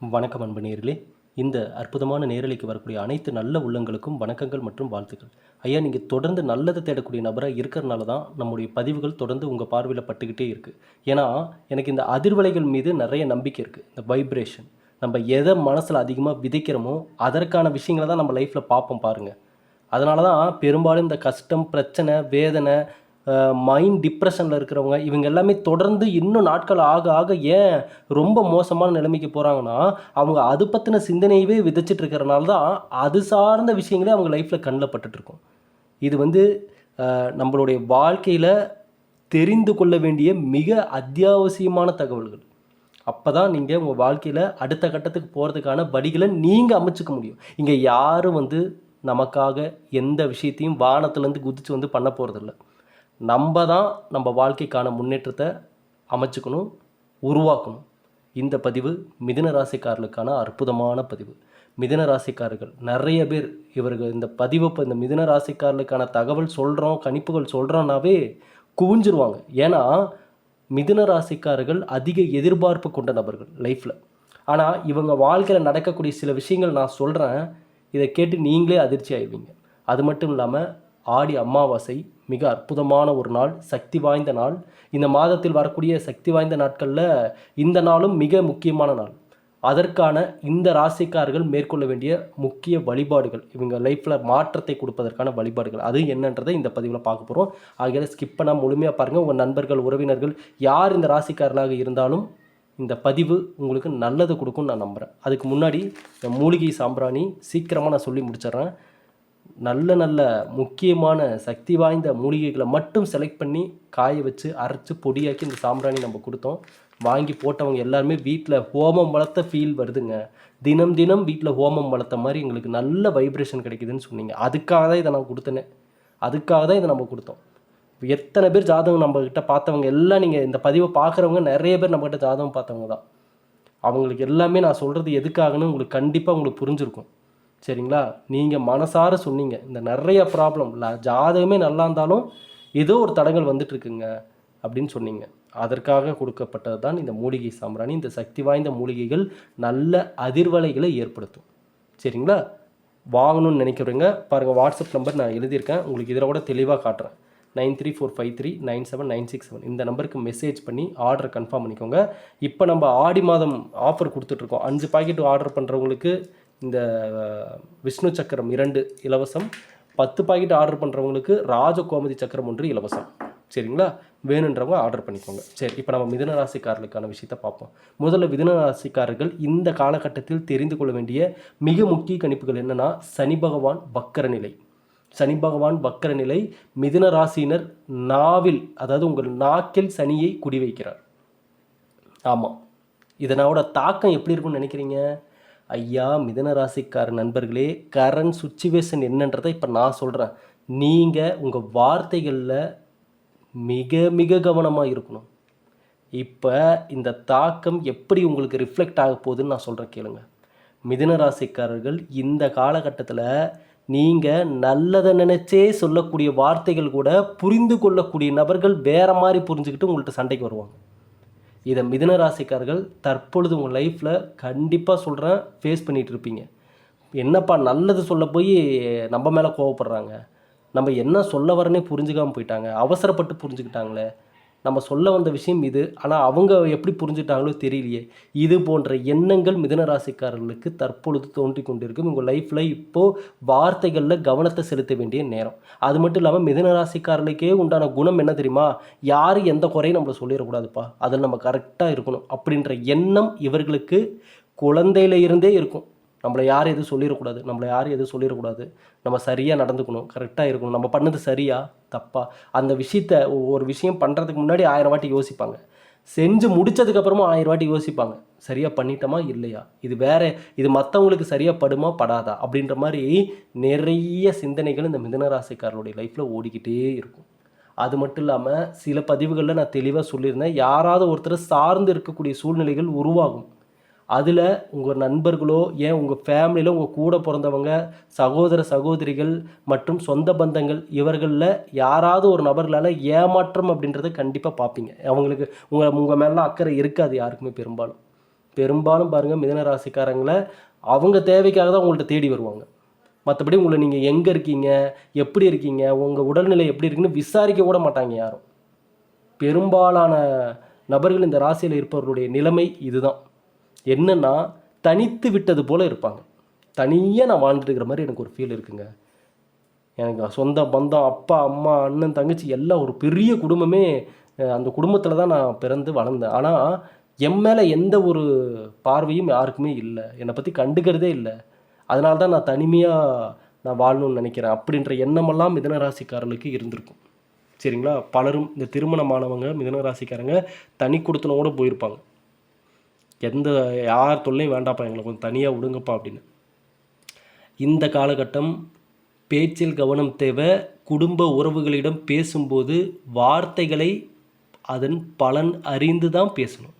வணக்கம் அன்பு நேரிலே இந்த அற்புதமான நேரலைக்கு வரக்கூடிய அனைத்து நல்ல உள்ளங்களுக்கும் வணக்கங்கள் மற்றும் வாழ்த்துக்கள். ஐயா நீங்கள் தொடர்ந்து நல்லதை தேடக்கூடிய நபராக இருக்கிறனால தான் நம்முடைய பதிவுகள் தொடர்ந்து உங்கள் பார்வையில் பட்டுக்கிட்டே இருக்குது ஏன்னா எனக்கு இந்த அதிர்வலைகள் மீது நிறைய நம்பிக்கை இருக்குது இந்த வைப்ரேஷன் நம்ம எதை மனசில் அதிகமாக விதைக்கிறோமோ அதற்கான விஷயங்களை தான் நம்ம லைஃப்பில் பார்ப்போம் பாருங்கள் அதனால தான் பெரும்பாலும் இந்த கஷ்டம் பிரச்சனை வேதனை மைண்ட் டிப்ரெஷனில் இருக்கிறவங்க இவங்க எல்லாமே தொடர்ந்து இன்னும் நாட்கள் ஆக ஆக ஏன் ரொம்ப மோசமான நிலைமைக்கு போகிறாங்கன்னா அவங்க அது பற்றின சிந்தனையவே விதைச்சிட்டு இருக்கிறனால தான் அது சார்ந்த விஷயங்களே அவங்க லைஃப்பில் கண்ணில் பட்டுட்ருக்கும் இது வந்து நம்மளுடைய வாழ்க்கையில் தெரிந்து கொள்ள வேண்டிய மிக அத்தியாவசியமான தகவல்கள். அப்போ தான் நீங்கள் உங்கள் வாழ்க்கையில் அடுத்த கட்டத்துக்கு போகிறதுக்கான வழிகளை நீங்கள் அமைச்சிக்க முடியும். இங்கே யாரும் வந்து நமக்காக எந்த விஷயத்தையும் வானத்துலேருந்து குதிச்சு வந்து பண்ண போகிறதில்ல நம்ம தான் நம்ம வாழ்க்கைக்கான முன்னேற்றத்தை அமைச்சுக்கணும் உருவாக்கணும். இந்த பதிவு மிதுன ராசிக்காரர்களுக்கான அற்புதமான பதிவு. மிதுன ராசிக்காரர்கள் நிறைய பேர் இவர்கள் இந்த பதிவை இப்போ இந்த மிதுன ராசிக்காரர்களுக்கான தகவல் சொல்கிறோம் கணிப்புகள் சொல்கிறோன்னாவே குவிஞ்சிருவாங்க. ஏன்னா மிதுன ராசிக்காரர்கள் அதிக எதிர்பார்ப்பு கொண்ட நபர்கள் லைஃப்பில் ஆனால் இவங்க வாழ்க்கையில் நடக்கக்கூடிய சில விஷயங்கள் நான் சொல்கிறேன் இதை கேட்டு நீங்களே அதிர்ச்சி ஆயிடுவீங்க. அது மட்டும் இல்லாமல் ஆடி அமாவாசை மிக அற்புதமான ஒரு நாள் சக்தி வாய்ந்த நாள். இந்த மாதத்தில் வரக்கூடிய சக்தி வாய்ந்த நாட்களில் இந்த நாளும் மிக முக்கியமான நாள். அதற்கான இந்த ராசிக்காரர்கள் மேற்கொள்ள வேண்டிய முக்கிய வழிபாடுகள் இவங்க லைஃப்பில் மாற்றத்தை கொடுப்பதற்கான வழிபாடுகள். அது என்னன்றதை இந்த பதிவில் பார்க்க போகிறோம் ஆகியால் ஸ்கிப் பண்ணால் முழுமையாக பாருங்கள் உங்கள் நண்பர்கள் உறவினர்கள் யார் இந்த ராசிக்காரர்களாக இருந்தாலும் இந்த பதிவு உங்களுக்கு நல்லது கொடுக்கும்னு நான் நம்புகிறேன் அதுக்கு முன்னாடி இந்த மூலிகை சாம்பிராணி சீக்கிரமாக நான் சொல்லி முடிச்சிடுறேன். நல்ல நல்ல முக்கியமான சக்தி வாய்ந்த மூலிகைகளை மட்டும் செலக்ட் பண்ணி காய வச்சு அரைச்சி பொடியாக்கி இந்த சாம்பிராணி நம்ம கொடுத்தோம். வாங்கி போட்டவங்க எல்லாருமே வீட்டில் ஹோமம் வளர்த்த ஃபீல் வருதுங்க. தினம் தினம் வீட்டில் ஹோமம் வளர்த்த மாதிரி எங்களுக்கு நல்ல வைப்ரேஷன் கிடைக்குதுன்னு சொன்னீங்க. அதுக்காக தான் இதை நான் கொடுத்தேனே. அதுக்காக தான் இதை நம்ம கொடுத்தோம். எத்தனை பேர் ஜாதகம் நம்மக்கிட்ட பார்த்தவங்க எல்லாம் நீங்கள் இந்த பதிவை பார்க்குறவங்க நிறைய பேர் நம்மக்கிட்ட ஜாதகம் பார்த்தவங்க தான். அவங்களுக்கு எல்லாமே நான் சொல்கிறது எதுக்காகன்னு உங்களுக்கு கண்டிப்பாக உங்களுக்கு புரிஞ்சிருக்கும். சரிங்களா? நீங்கள் மனசார சொன்னீங்க. இந்த நிறைய ப்ராப்ளம் இல்லை ஜாதகமே நல்லா இருந்தாலும் ஏதோ ஒரு தடங்கள் வந்துட்டுருக்குங்க அப்படின்னு சொன்னீங்க. அதற்காக கொடுக்கப்பட்டது தான் இந்த மூலிகை சாம்பிராணி. இந்த சக்தி வாய்ந்த மூலிகைகள் நல்ல அதிர்வலைகளை ஏற்படுத்தும். சரிங்களா? வாங்கணும்னு நினைக்கிறவங்க பாருங்கள் வாட்ஸ்அப் நம்பர் நான் எழுதியிருக்கேன். உங்களுக்கு இதில் கூட தெளிவாக காட்டுறேன். Nine three four five three nine seven nine six seven. இந்த நம்பருக்கு மெசேஜ் பண்ணி ஆர்டர் கன்ஃபார்ம் பண்ணிக்கோங்க. இப்போ நம்ம ஆடி மாதம் ஆஃபர் கொடுத்துட்ருக்கோம் அஞ்சு பாக்கெட் ஆர்டர் பண்ணுறவங்களுக்கு இந்த விஷ்ணு சக்கரம் இரண்டு இலவசம் பத்து பாக்கெட் ஆர்டர் பண்ணுறவங்களுக்கு ராஜ கோமதி சக்கரம் ஒன்று இலவசம். சரிங்களா? வேணுன்றவங்க ஆர்டர் பண்ணிக்கோங்க. சரி இப்போ நம்ம மிதுன ராசிக்காரர்களுக்கான விஷயத்த பார்ப்போம். முதல்ல மிதுன ராசிக்காரர்கள் இந்த காலகட்டத்தில் தெரிந்து கொள்ள வேண்டிய மிக முக்கிய கணிப்புகள் என்னன்னா சனி பகவான் வக்கர நிலை. சனி பகவான் வக்கர நிலை மிதன ராசியினர் நாவில் அதாவது உங்கள் நாக்கில் சனியை குடி வைக்கிறார் ஆமாம் இதனோட தாக்கம் எப்படி இருக்கும்னு நினைக்கிறீங்க? ஐயா மிதனராசிக்கார நண்பர்களே கரண்ட் சுச்சுவேஷன் என்னன்றதை இப்போ நான் சொல்கிறேன் நீங்கள் உங்கள் வார்த்தைகளில் மிக மிக கவனமாக இருக்கணும். இப்போ இந்த தாக்கம் எப்படி உங்களுக்கு ரிஃப்ளெக்ட் ஆக போகுதுன்னு நான் சொல்கிறேன் கேளுங்க. மிதனராசிக்காரர்கள் இந்த காலகட்டத்தில் நீங்கள் நல்லதை நினச்சே சொல்லக்கூடிய வார்த்தைகள் கூட புரிந்து கொள்ளக்கூடிய நபர்கள் வேற மாதிரி புரிஞ்சுக்கிட்டு உங்கள்கிட்ட சண்டைக்கு வருவாங்க. இதை மிதுன ராசிக்காரர்கள் தற்பொழுது உங்கள் லைஃப்பில் கண்டிப்பாக சொல்கிறேன் ஃபேஸ் பண்ணிகிட்டு இருப்பீங்க. என்னப்பா நல்லது சொல்ல போய் நம்ம மேலே கோவப்படுறாங்க. நம்ம என்ன சொல்ல வரனே புரிஞ்சுக்காமல் போயிட்டாங்க. அவசரப்பட்டு புரிஞ்சுக்கிட்டாங்களே. நம்ம சொல்ல வந்த விஷயம் இது. ஆனால் அவங்க எப்படி புரிஞ்சுட்டாங்களோ தெரியலையே. இது போன்ற எண்ணங்கள் மிதனராசிக்காரர்களுக்கு தற்பொழுது தோன்றி கொண்டிருக்கும். உங்கள் லைஃப்பில் இப்போது வார்த்தைகளில் கவனத்தை செலுத்த வேண்டிய நேரம். அது மட்டும் இல்லாமல் மிதனராசிக்காரர்களுக்கே உண்டான குணம் என்ன தெரியுமா? யார் எந்த குறையும் நம்மளை சொல்லிடக்கூடாதுப்பா. அதில் நம்ம கரெக்டாக இருக்கணும். அப்படின்ற எண்ணம் இவர்களுக்கு குழந்தையில இருந்தே இருக்கும். நம்மளை யாரும் எதுவும் சொல்லிடக்கூடாது. நம்மளை யாரும் எதுவும் சொல்லிடக்கூடாது. நம்ம சரியாக நடந்துக்கணும். கரெக்டாக இருக்கணும். நம்ம பண்ணது சரியா? தப்பா? அந்த விஷயத்த ஒரு விஷயம் பண்ணுறதுக்கு முன்னாடி ஆயிரம் வாட்டி யோசிப்பாங்க. செஞ்சு முடிச்சதுக்கப்புறமா ஆயிரம் வாட்டி யோசிப்பாங்க. சரியாக பண்ணிட்டோமா? இல்லையா? இது வேறு இது மற்றவங்களுக்கு சரியாக படுமா? படாதா? அப்படின்ற மாதிரி நிறைய சிந்தனைகள் இந்த மிதனராசிக்காரருடைய லைஃப்பில் ஓடிக்கிட்டே இருக்கும். அது மட்டும் இல்லாமல் சில பதிவுகளில் நான் தெளிவாக சொல்லியிருந்தேன். யாராவது ஒருத்தர் சார்ந்து இருக்கக்கூடிய சூழ்நிலைகள் உருவாகும். அதில் உங்கள் நண்பர்களோ ஏன் உங்கள் ஃபேமிலியில் உங்கள் கூட பிறந்தவங்க சகோதர சகோதரிகள் மற்றும் சொந்த பந்தங்கள் இவர்களில் யாராவது ஒரு நபர்களால் ஏமாற்றம் அப்படின்றத கண்டிப்பாக பார்ப்பீங்க அவங்களுக்கு உங்கள் உங்கள் மேலாம் அக்கறை இருக்காது யாருக்குமே பெரும்பாலும். பெரும்பாலும் பாருங்கள் மிதன ராசிக்காரங்களை அவங்க தேவைக்காக தான் உங்கள்கிட்ட தேடி வருவாங்க. மற்றபடி உங்களை நீங்கள் எங்கே இருக்கீங்க எப்படி இருக்கீங்க உங்கள் உடல்நிலை எப்படி இருக்குன்னு விசாரிக்க கூட மாட்டாங்க யாரும். பெரும்பாலான நபர்கள் இந்த ராசியில் இருப்பவர்களுடைய நிலைமை இதுதான். என்னென்னா தனித்து விட்டது போல் இருப்பாங்க. தனியாக நான் வாழ்ந்துட்டுருக்கிற மாதிரி எனக்கு ஒரு ஃபீல் இருக்குங்க. எனக்கு சொந்த பந்தம் அப்பா அம்மா அண்ணன் தங்கச்சி எல்லாம் ஒரு பெரிய குடும்பமே அந்த குடும்பத்தில் தான் நான் பிறந்து வளர்ந்தேன். ஆனால் என் மேலே எந்த ஒரு பார்வையும் யாருக்குமே இல்லை. என்னை பற்றி கண்டுக்கிறதே இல்லை. அதனால தான் நான் தனிமையாக நான் வாழணும்னு நினைக்கிறேன் அப்படின்ற எண்ணமெல்லாம் மிதனராசிக்காரர்களுக்கு இருந்திருக்கும். சரிங்களா? பலரும் இந்த திருமணமானவங்க மிதன ராசிக்காரங்க தனி கொடுத்தனோட போயிருப்பாங்க. எந்த யார் தொல்லையும் வேண்டாப்பா எங்களை கொஞ்சம் தனியாக விடுங்கப்பா அப்படின்னு. இந்த காலகட்டம் பேச்சில் கவனம் தேவை குடும்ப உறவுகளிடம் பேசும்போது வார்த்தைகளை அதன் பலன் அறிந்து தான் பேசணும்.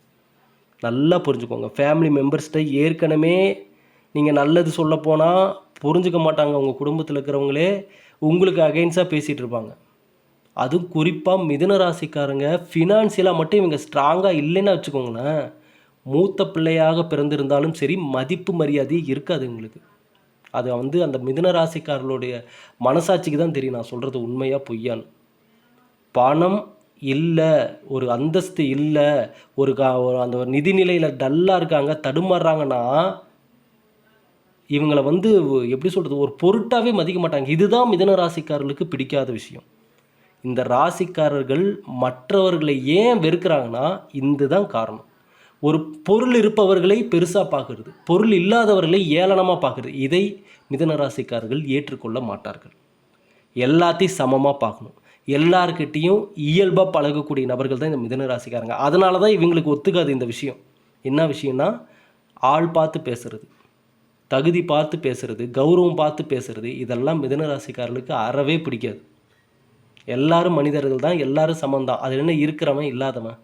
நல்லா புரிஞ்சுக்கோங்க. ஃபேமிலி மெம்பர்ஸ்கிட்ட ஏற்கனவே நீங்கள் நல்லது சொல்ல போனால் புரிஞ்சுக்க மாட்டாங்க உங்கள் குடும்பத்தில் இருக்கிறவங்களே. உங்களுக்கு அகைன்ஸாக பேசிகிட்டு இருப்பாங்க. அதுவும் குறிப்பாக மிதுன ராசிக்காரங்க ஃபினான்சியலாக மட்டும் இவங்க ஸ்ட்ராங்காக இல்லைன்னா வச்சுக்கோங்களேன். மூத்த பிள்ளையாக பிறந்திருந்தாலும் சரி மதிப்பு மரியாதை இருக்காது உங்களுக்கு அது வந்து அந்த மிதுன ராசிக்காரர்களுடைய மனசாட்சிக்கு தான் தெரியும். நான் சொல்கிறது உண்மையாக பொய்யான்னு. பணம் இல்லை ஒரு அந்தஸ்து இல்லை ஒரு கா ஒரு அந்த ஒரு நிதிநிலையில் டல்லாக இருக்காங்க தடுமாறுறாங்கன்னா இவங்களை வந்து எப்படி சொல்கிறது ஒரு பொருட்டாகவே மதிக்க மாட்டாங்க. இதுதான் மிதன ராசிக்காரர்களுக்கு பிடிக்காத விஷயம். இந்த ராசிக்காரர்கள் மற்றவர்களை ஏன் வெறுக்கிறாங்கன்னா இதுதான் காரணம். ஒரு பொருள் இருப்பவர்களை பெருசாக பார்க்குறது. பொருள் இல்லாதவர்களை ஏளனமாக பார்க்குறது. இதை மிதன ராசிக்காரர்கள் ஏற்றுக்கொள்ள மாட்டார்கள். எல்லாத்தையும் சமமாக பார்க்கணும். எல்லார்கிட்டேயும் இயல்பாக பழகக்கூடிய நபர்கள் தான் இந்த மிதனராசிக்காரங்க. அதனால தான் இவங்களுக்கு ஒத்துக்காது இந்த விஷயம். என்ன விஷயம்னா ஆள் பார்த்து பேசுறது தகுதி பார்த்து பேசுறது கௌரவம் பார்த்து பேசுறது இதெல்லாம் மிதன ராசிக்காரர்களுக்கு அறவே பிடிக்காது. எல்லாரும் மனிதர்கள் தான் எல்லாரும் சமம் தான் என்ன இருக்கிறவன் இல்லாதவன்?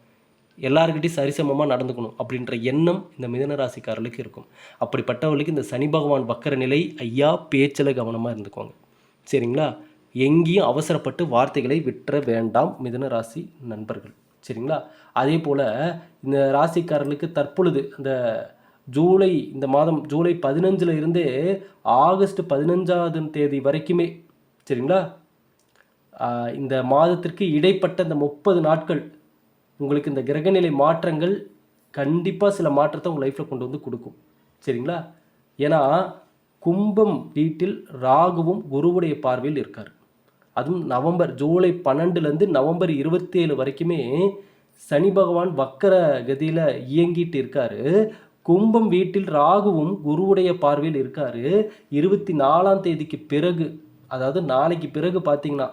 எல்லாருக்கிட்டையும் சரிசமமாக நடந்துக்கணும் அப்படின்ற எண்ணம் இந்த மிதன ராசிக்காரர்களுக்கு இருக்கும். அப்படிப்பட்டவர்களுக்கு இந்த சனி பகவான் வக்கர நிலை ஐயா பேச்சில் கவனமாக இருந்துக்கோங்க. சரிங்களா? எங்கேயும் அவசரப்பட்டு வார்த்தைகளை விட்டுற வேண்டாம் மிதன ராசி நண்பர்கள். சரிங்களா? அதே போல் இந்த ராசிக்காரர்களுக்கு தற்பொழுது இந்த ஜூலை இந்த மாதம் ஜூலை பதினஞ்சில் இருந்தே ஆகஸ்ட் பதினஞ்சாவது தேதி வரைக்குமே சரிங்களா? இந்த மாதத்திற்கு இடைப்பட்ட இந்த முப்பது நாட்கள் உங்களுக்கு இந்த கிரகநிலை மாற்றங்கள் கண்டிப்பாக சில மாற்றத்தை உங்கள் லைஃப்பில் கொண்டு வந்து கொடுக்கும். சரிங்களா? ஏன்னா கும்பம் வீட்டில் ராகுவும் குருவுடைய பார்வையில் இருக்கார். அதுவும் நவம்பர் ஜூலை பன்னெண்டுலேருந்து நவம்பர் இருபத்தேழு வரைக்குமே சனி பகவான் வக்கர கதியில் இயங்கிட்டு இருக்காரு. கும்பம் வீட்டில் ராகுவும் குருவுடைய பார்வையில் இருக்காரு. இருபத்தி நாலாம் தேதிக்கு பிறகு அதாவது நாளைக்கு பிறகு பார்த்தீங்கன்னா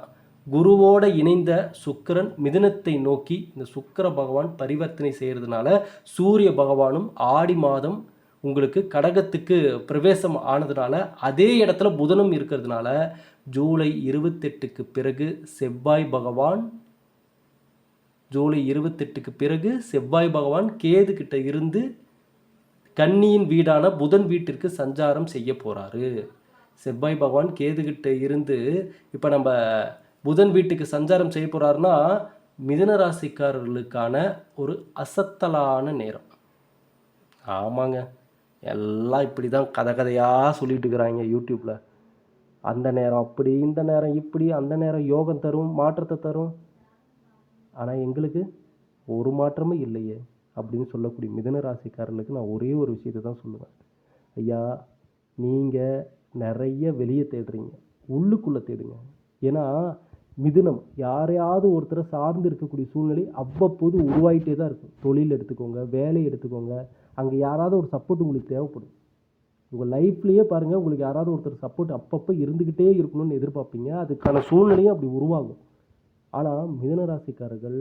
குருவோட இணைந்த சுக்கிரன் மிதுனத்தை நோக்கி இந்த சுக்கிர பகவான் பரிவர்த்தனை செய்கிறதுனால சூரிய பகவானும் ஆடி மாதம் உங்களுக்கு கடகத்துக்கு பிரவேசம் ஆனதுனால அதே இடத்துல புதனும் இருக்கிறதுனால ஜூலை இருபத்தெட்டுக்கு பிறகு செவ்வாய் பகவான் ஜூலை இருபத்தெட்டுக்கு பிறகு செவ்வாய் பகவான் கேது கிட்ட இருந்து கன்னியின் வீடான புதன் வீட்டிற்கு சஞ்சாரம் செய்ய போகிறாரு செவ்வாய் பகவான் கேது கிட்ட இருந்து இப்போ நம்ம புதன் வீட்டுக்கு சஞ்சாரம் செய்ய போகிறாருன்னா மிதன ராசிக்காரர்களுக்கான ஒரு அசத்தலான நேரம். ஆமாங்க. எல்லாம் இப்படி தான் கதை கதையாக சொல்லிட்டு இருக்கிறாங்க யூடியூப்பில் அந்த நேரம் அப்படி இந்த நேரம் இப்படி அந்த நேரம் யோகம் தரும் மாற்றத்தை தரும். ஆனால் எங்களுக்கு ஒரு மாற்றமும் இல்லையே அப்படின்னு சொல்லக்கூடிய மிதன ராசிக்காரர்களுக்கு நான் ஒரே ஒரு விஷயத்தை தான் சொல்லுவேன். ஐயா நீங்கள் நிறைய வெளியே தேடுறீங்க. உள்ளுக்குள்ளே தேடுங்க. ஏன்னா மிதுனம். யாரையாவது ஒருத்தரை சார்ந்து இருக்கக்கூடிய சூழ்நிலை அவ்வப்போது உருவாகிட்டே தான் இருக்கும். தொழில் எடுத்துக்கோங்க வேலை எடுத்துக்கோங்க. அங்கே யாராவது ஒரு சப்போர்ட் உங்களுக்கு தேவைப்படும். உங்கள் லைஃப்லேயே பாருங்கள் உங்களுக்கு யாராவது ஒருத்தர் சப்போர்ட் அப்பப்போ இருந்துக்கிட்டே இருக்கணும்னு எதிர்பார்ப்பீங்க. அதுக்கான சூழ்நிலையும் அப்படி உருவாகும். ஆனால் மிதன ராசிக்காரர்கள்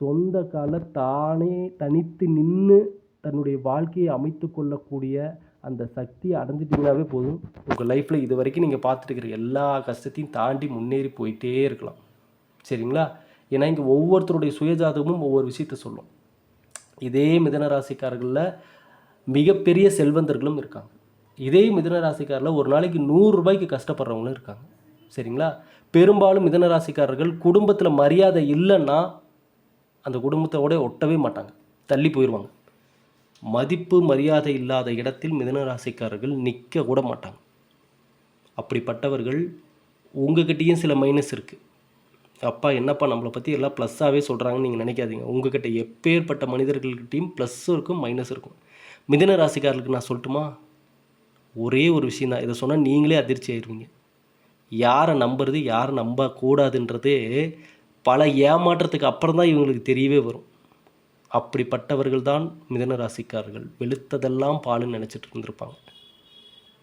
சொந்த கால தானே தனித்து நின்று தன்னுடைய வாழ்க்கையை அமைத்து கொள்ளக்கூடிய அந்த சக்தியை அடைஞ்சிட்டிங்கனாவே போதும். உங்கள் லைஃப்பில் இது வரைக்கும் நீங்கள் பார்த்துட்டு இருக்கிற எல்லா கஷ்டத்தையும் தாண்டி முன்னேறி போயிட்டே இருக்கலாம். சரிங்களா? ஏன்னா இங்கே ஒவ்வொருத்தருடைய சுயஜாதகமும் ஒவ்வொரு விஷயத்த சொல்லும். இதே மிதன ராசிக்காரர்களில் மிகப்பெரிய செல்வந்தர்களும் இருக்காங்க. இதே மிதன ராசிக்காரில் ஒரு நாளைக்கு நூறுரூபாய்க்கு கஷ்டப்படுறவங்களும் இருக்காங்க. சரிங்களா? பெரும்பாலும் மிதன ராசிக்காரர்கள் குடும்பத்தில் மரியாதை இல்லைன்னா அந்த குடும்பத்தோட ஒட்டவே மாட்டாங்க. தள்ளி போயிடுவாங்க மதிப்பு மரியாதை இல்லாத இடத்தில் மிதனராசிக்காரர்கள் நிற்க கூட மாட்டாங்க. அப்படிப்பட்டவர்கள் உங்ககிட்டயும் சில மைனஸ் இருக்குது அப்பா என்னப்பா நம்மளை பற்றி எல்லாம் ப்ளஸ்ஸாகவே சொல்கிறாங்கன்னு நீங்கள் நினைக்காதீங்க. உங்ககிட்ட எப்பேற்பட்ட மனிதர்கள்கிட்டையும் ப்ளஸ்ஸும் இருக்கும் மைனஸ் இருக்கும். மிதன ராசிக்காரர்களுக்கு நான் சொல்லட்டுமா? ஒரே ஒரு விஷயம் தான். இதை சொன்னால் நீங்களே அதிர்ச்சி ஆயிடுவீங்க யாரை நம்புறது யாரை நம்பக்கூடாதுன்றதே பல ஏமாற்றத்துக்கு அப்புறம் தான் இவங்களுக்கு தெரியவே வரும். அப்படிப்பட்டவர்கள் தான் மிதன ராசிக்காரர்கள் வெளுத்ததெல்லாம் பாலுன்னு நினச்சிட்டு இருந்திருப்பாங்க.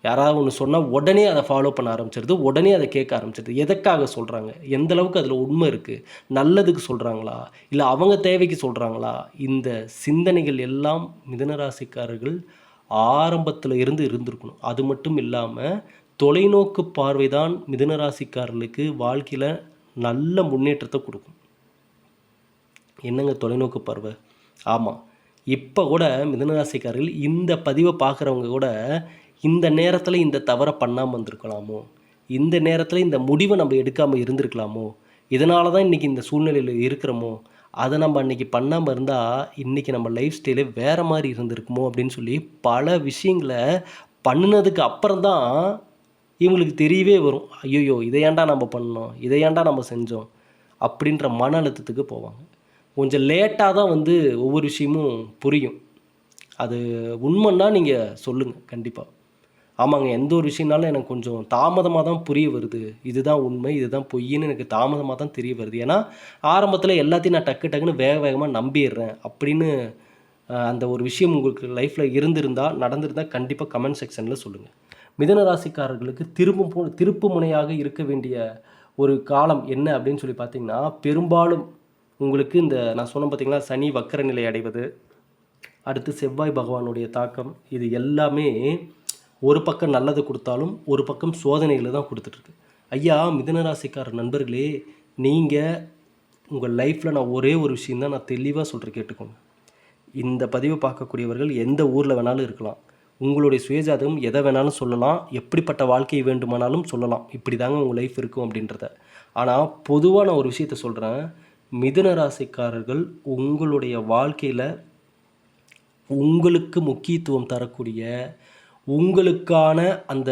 யாராவது ஒன்று சொன்னால் உடனே அதை ஃபாலோ பண்ண ஆரம்பிச்சிருது. உடனே அதை கேட்க ஆரம்பிச்சிருது. எதற்காக சொல்கிறாங்க எந்த அளவுக்கு அதில் உண்மை இருக்குது நல்லதுக்கு சொல்கிறாங்களா இல்லை அவங்க தேவைக்கு சொல்கிறாங்களா இந்த சிந்தனைகள் எல்லாம் மிதன ராசிக்காரர்கள் ஆரம்பத்தில் இருந்து இருந்திருக்கணும். அது மட்டும் இல்லாமல் தொலைநோக்கு பார்வை தான் மிதனராசிக்காரர்களுக்கு வாழ்க்கையில் நல்ல முன்னேற்றத்தை கொடுக்கும். என்னங்க தொலைநோக்கு பார்வை? ஆமாம் இப்போ கூட மிதனராசிக்காரர்கள் இந்த பதிவை பார்க்குறவங்க கூட இந்த நேரத்தில் இந்த தவறை பண்ணாமல் வந்திருக்கலாமோ இந்த நேரத்தில் இந்த முடிவை நம்ம எடுக்காமல் இருந்திருக்கலாமோ? இதனால தான் இன்றைக்கி இந்த சூழ்நிலையில் இருக்கிறோமோ? அதை நம்ம அன்றைக்கி பண்ணாமல் இருந்தால் இன்றைக்கி நம்ம லைஃப் ஸ்டைலே வேறு மாதிரி இருந்திருக்குமோ? அப்படின்னு சொல்லி பல விஷயங்களை பண்ணினதுக்கு அப்புறம் தான் இவங்களுக்கு தெரியவே வரும். ஐயோயோ இதை ஏன்டா நம்ம பண்ணோம்? இதை ஏன்டா நம்ம செஞ்சோம்? அப்படின்ற மன அழுத்தத்துக்கு போவாங்க. கொஞ்சம் லேட்டாக தான் வந்து ஒவ்வொரு விஷயமும் புரியும். அது உண்மைன்னா நீங்கள் சொல்லுங்கள் கண்டிப்பாக ஆமாங்க எந்த ஒரு விஷயம்னாலும் எனக்கு கொஞ்சம் தாமதமாக தான் புரிய வருது. இதுதான் உண்மை இதுதான் பொய்ன்னு எனக்கு தாமதமாக தான் தெரிய வருது. ஏன்னா ஆரம்பத்தில் எல்லாத்தையும் நான் டக்கு டக்குன்னு வேக வேகமாக நம்பிடுறேன். அப்படின்னு அந்த ஒரு விஷயம் உங்களுக்கு லைஃப்பில் இருந்திருந்தால் நடந்திருந்தால் கண்டிப்பாக கமெண்ட் செக்ஷனில் சொல்லுங்கள் மிதன ராசிக்காரர்களுக்கு திரும்பும் போ திருப்பு முனையாக இருக்க வேண்டிய ஒரு காலம் என்ன அப்படின்னு சொல்லி பார்த்தீங்கன்னா பெரும்பாலும் உங்களுக்கு இந்த நான் சொன்ன பார்த்தீங்களா சனி வக்கர நிலை அடைவது அடுத்து செவ்வாய் பகவானுடைய தாக்கம் இது எல்லாமே ஒரு பக்கம் நல்லது கொடுத்தாலும் ஒரு பக்கம் சோதனைகளை தான் கொடுத்துட்ருக்கு ஐயா மிதனராசிக்கார நண்பர்களே நீங்கள் உங்கள் லைஃப்பில் நான் ஒரே ஒரு விஷயம் தான் நான் தெளிவாக சொல்கிற கேட்டுக்கோங்க. இந்த பதிவை பார்க்கக்கூடியவர்கள் எந்த ஊரில் வேணாலும் இருக்கலாம். உங்களுடைய சுயஜாதகம் எதை வேணாலும் சொல்லலாம் எப்படிப்பட்ட வாழ்க்கையை வேண்டுமானாலும் சொல்லலாம். இப்படி தாங்க உங்கள் லைஃப் இருக்கும் அப்படின்றத. ஆனால் பொதுவாக நான் ஒரு விஷயத்த சொல்கிறேன் மிதுன ராசிக்காரர்கள் உங்களுடைய வாழ்க்கையில் உங்களுக்கு முக்கியத்துவம் தரக்கூடிய உங்களுக்கான அந்த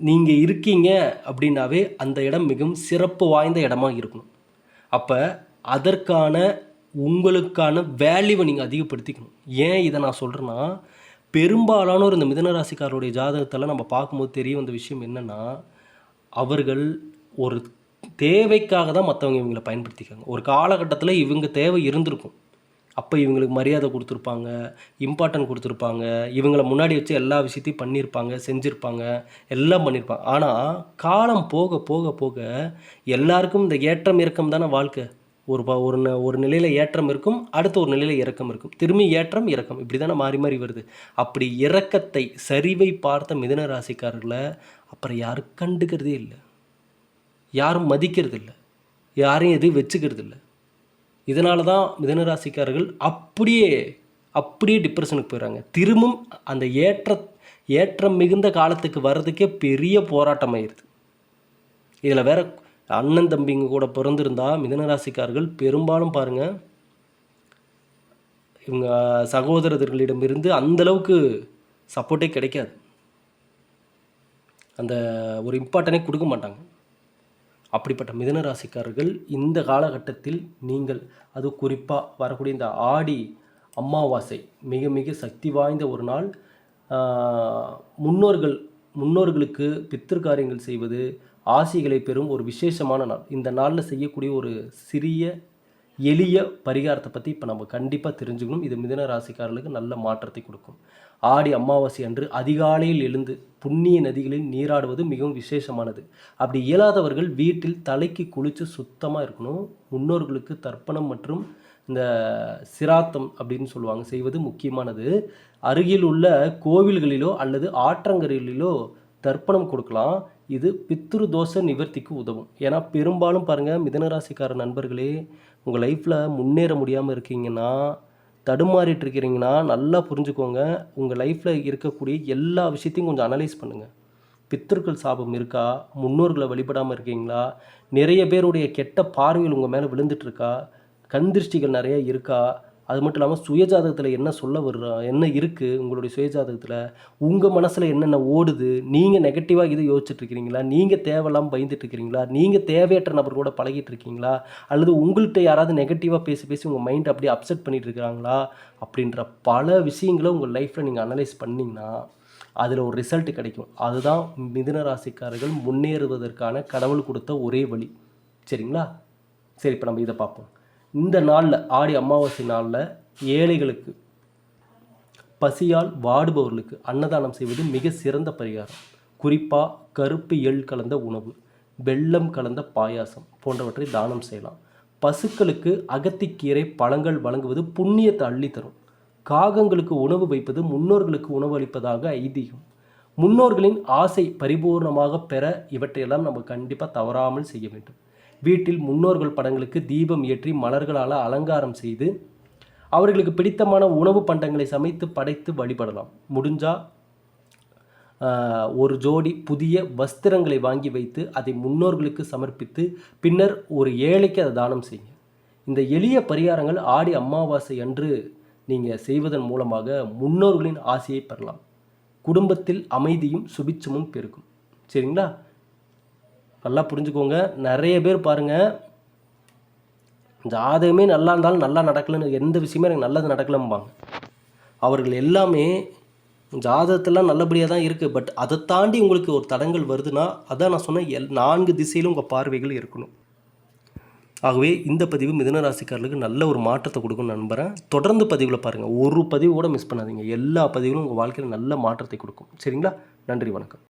நீங்கள் இருக்கீங்க அப்படின்னாவே அந்த இடம் மிகவும் சிறப்பு வாய்ந்த இடமா இருக்கணும். அப்போ அதற்கான உங்களுக்கான வேல்யூவை நீங்கள் அதிகப்படுத்திக்கணும். ஏன் இதை நான் சொல்கிறேன்னா பெரும்பாலானோர் இந்த மிதன ராசிக்காரருடைய ஜாதகத்தில் நம்ம பார்க்கும்போது தெரிய வந்த விஷயம் என்னென்னா அவர்கள் ஒரு தேவைக்காக தான் மற்றவங்க இவங்களை பயன்படுத்திக்காங்க ஒரு காலகட்டத்தில் இவங்க தேவை இருந்திருக்கும். அப்போ இவங்களுக்கு மரியாதை கொடுத்துருப்பாங்க இம்பார்ட்டன்ட் கொடுத்துருப்பாங்க இவங்களை முன்னாடி வச்சு எல்லா விஷயத்தையும் பண்ணியிருப்பாங்க செஞ்சுருப்பாங்க எல்லாம் பண்ணியிருப்பாங்க. ஆனால் காலம் போக போக போக எல்லாருக்கும் இந்த ஏற்றம் இறக்கம் தானே வாழ்க்கை. ஒரு ப ஒரு ந- ஒரு நிலையில் ஏற்றம் இருக்கும் அடுத்த ஒரு நிலையில் இறக்கம் இருக்கும். திரும்பி ஏற்றம் இறக்கம். இப்படி தானே மாறி மாறி வருது. அப்படி இறக்கத்தை சரிவை பார்த்த மிதன ராசிக்காரர்களை அப்புறம் யாரும் கண்டுக்கிறதே இல்லை. யாரும் மதிக்கிறது இல்லை யாரையும் எதுவும் வச்சுக்கிறது இல்லை இதனால தான் மிதனராசிக்காரர்கள் அப்படியே அப்படியே டிப்ரெஷனுக்கு போயிடுறாங்க திரும்பவும் அந்த ஏற்ற ஏற்றம் மிகுந்த காலத்துக்கு வர்றதுக்கே பெரிய போராட்டம் ஆயிடுது இதில் வேற அண்ணன் தம்பிங்க கூட பிறந்திருந்தா மிதனராசிக்காரர்கள் பெரும்பாலும் பாருங்கள் இவங்க சகோதரர்களிடமிருந்து அந்த அளவுக்கு சப்போர்ட்டே கிடைக்காது. அந்த ஒரு இம்பார்ட்டனே கொடுக்க மாட்டாங்க. அப்படிப்பட்ட மிதனராசிக்காரர்கள் இந்த காலகட்டத்தில் நீங்கள் அது குறிப்பாக வரக்கூடிய இந்த ஆடி அமாவாசை மிக மிக சக்தி வாய்ந்த ஒரு நாள். முன்னோர்கள் முன்னோர்களுக்கு பித்திருக்காரியங்கள் செய்வது ஆசிகளை பெறும் ஒரு விசேஷமான நாள். இந்த நாளில் செய்யக்கூடிய ஒரு சிறிய எளிய பரிகாரத்தை பற்றி இப்போ நம்ம கண்டிப்பாக தெரிஞ்சுக்கணும். இது மிதன ராசிக்காரர்களுக்கு நல்ல மாற்றத்தை கொடுக்கும். ஆடி அமாவாசை அன்று அதிகாலையில் எழுந்து புண்ணிய நதிகளில் நீராடுவது மிகவும் விசேஷமானது. அப்படி இயலாதவர்கள் வீட்டில் தலைக்கு குளித்து சுத்தமாக இருக்கணும். முன்னோர்களுக்கு தர்ப்பணம் மற்றும் இந்த சிராத்தம் அப்படின்னு சொல்லுவாங்க. செய்வது முக்கியமானது. அருகில் உள்ள கோவில்களிலோ அல்லது ஆற்றங்கரைகளிலோ தர்ப்பணம் கொடுக்கலாம். இது பித்ரு தோஷ நிவர்த்திக்கு உதவும். ஏன்னா பெரும்பாலும் பாருங்கள் மிதனராசிக்கார நண்பர்களே உங்கள் லைஃப்பில் முன்னேற முடியாமல் இருக்கீங்கன்னா தடுமாறிட்டு இருக்கிறீங்கன்னா நல்லா புரிஞ்சுக்கோங்க. உங்கள் லைஃப்பில் இருக்கக்கூடிய எல்லா விஷயத்தையும் கொஞ்சம் அனலைஸ் பண்ணுங்கள் பித்தர்கள் சாபம் இருக்கா? முன்னோர்களை வழிபடாமல் இருக்கீங்களா? நிறைய பேருடைய கெட்ட பார்வைகள் உங்கள் மேலே விழுந்துட்டுருக்கா கண் திருஷ்டிகள் நிறைய இருக்கா? அது மட்டும் இல்லாமல் சுயஜாதகத்தில் என்ன சொல்ல வர்றோம் என்ன இருக்குது உங்களுடைய சுயஜாதகத்தில் உங்கள் மனசில் என்னென்ன ஓடுது நீங்கள் நெகட்டிவாக இது யோசிச்சுட்ருக்கிறீங்களா நீங்கள் தேவையில்லாமல் பயந்துட்டுருக்கிறீங்களா நீங்கள் தேவையற்ற நபர் கூட பழகிட்டு இருக்கீங்களா அல்லது உங்கள்கிட்ட யாராவது நெகட்டிவாக பேசி பேசி உங்கள் மைண்ட் அப்படியே அப்செட் பண்ணிட்டு இருக்கிறாங்களா அப்படின்ற பல விஷயங்களை உங்கள் லைஃப்பில் நீங்கள் அனலைஸ் பண்ணிங்கன்னா அதில் ஒரு ரிசல்ட் கிடைக்கும். அதுதான் மிதுன ராசிக்காரர்கள் முன்னேறுவதற்கான கடவுள் கொடுத்த ஒரே வழி. சரிங்களா? சரி இப்போ நம்ம இதை பார்ப்போம். இந்த நாளில் ஆடி அமாவாசை நாளில் ஏழைகளுக்கு பசியால் வாடுபவர்களுக்கு அன்னதானம் செய்வது மிக சிறந்த பரிகாரம். குறிப்பாக கருப்பு எள் கலந்த உணவு வெள்ளம் கலந்த பாயாசம் போன்றவற்றை தானம் செய்யலாம். பசுக்களுக்கு அகத்திக்கீரை பழங்கள் வழங்குவது புண்ணியத்தை அள்ளி தரும் காகங்களுக்கு உணவு வைப்பது முன்னோர்களுக்கு உணவு அளிப்பதாக ஐதீகம். முன்னோர்களின் ஆசை பரிபூர்ணமாக பெற இவற்றையெல்லாம் நம்ம கண்டிப்பாக தவறாமல் செய்ய வேண்டும். வீட்டில் முன்னோர்கள் படங்களுக்கு தீபம் ஏற்றி மலர்களால் அலங்காரம் செய்து அவர்களுக்கு பிடித்தமான உணவு பண்டங்களை சமைத்து படைத்து வழிபடலாம். முடிஞ்சால் ஒரு ஜோடி புதிய வஸ்திரங்களை வாங்கி வைத்து அதை முன்னோர்களுக்கு சமர்ப்பித்து பின்னர் ஒரு ஏழைக்கு அதை தானம் செய்யுங்க. இந்த எளிய பரிகாரங்கள் ஆடி அமாவாசை அன்று நீங்கள் செய்வதன் மூலமாக முன்னோர்களின் ஆசையை பெறலாம். குடும்பத்தில் அமைதியும் சுபிச்சமும் பெருகும். சரிங்களா? நல்லா புரிஞ்சுக்கோங்க. நிறைய பேர் பாருங்கள் ஜாதகமே நல்லா இருந்தாலும் நல்லா நடக்கலைன்னு எந்த விஷயமே எனக்கு நல்லது நடக்கலம்பாங்க. அவர்கள் எல்லாமே ஜாதகத்தெல்லாம் நல்லபடியாக தான் இருக்குது பட் அதை தாண்டி உங்களுக்கு ஒரு தடங்கள் வருதுன்னா அதான் நான் சொன்னேன் எல் நான்கு திசையிலும் உங்கள் பார்வைகள் இருக்கணும். ஆகவே இந்த பதிவு மிதனராசிக்காரர்களுக்கு நல்ல ஒரு மாற்றத்தை கொடுக்கும்னு நம்புகிறேன் தொடர்ந்து பதிவில் பாருங்கள் ஒரு பதிவு கூட மிஸ் பண்ணாதீங்க. எல்லா பதிவுகளும் உங்கள் வாழ்க்கையில் நல்ல மாற்றத்தை கொடுக்கும். சரிங்களா? நன்றி வணக்கம்.